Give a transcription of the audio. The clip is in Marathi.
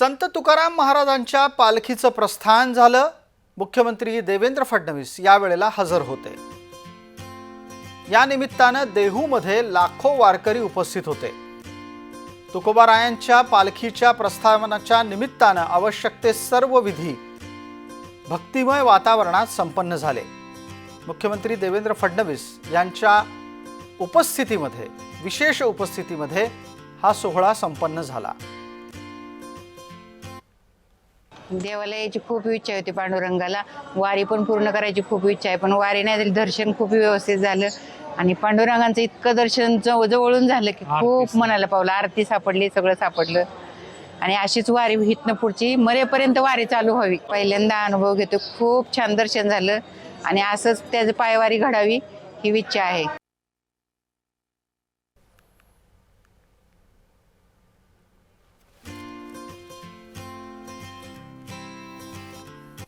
संत तुकाराम महाराजांच्या पालखीचं प्रस्थान झालं. मुख्यमंत्री देवेंद्र फडणवीस यावेळेला हजर होते. या निमित्तानं देहूमध्ये लाखो वारकरी उपस्थित होते. तुकोबारायांच्या पालखीच्या प्रस्थानाच्या निमित्तानं आवश्यक ते सर्व विधी भक्तिमय वातावरणात संपन्न झाले. मुख्यमंत्री देवेंद्र फडणवीस यांच्या उपस्थितीमध्ये विशेष उपस्थितीमध्ये हा सोहळा संपन्न झाला. देवाला यायची खूप इच्छा होती पांडुरंगाला. वारी पण पूर्ण करायची खूप इच्छा आहे पण वारी नाही झाली दर्शन खूप व्यवस्थित झालं. आणि पांडुरंगांचं इतकं दर्शन जवळ जवळून झालं की खूप मनाला पावलं आरती सापडली सगळं सापडलं. आणि अशीच वारी हितनं पुढची मरेपर्यंत वारी चालू व्हावी. पहिल्यांदा अनुभव घेतो खूप छान दर्शन झालं. आणि असंच त्याचं पायवारी घडावी ही इच्छा आहे.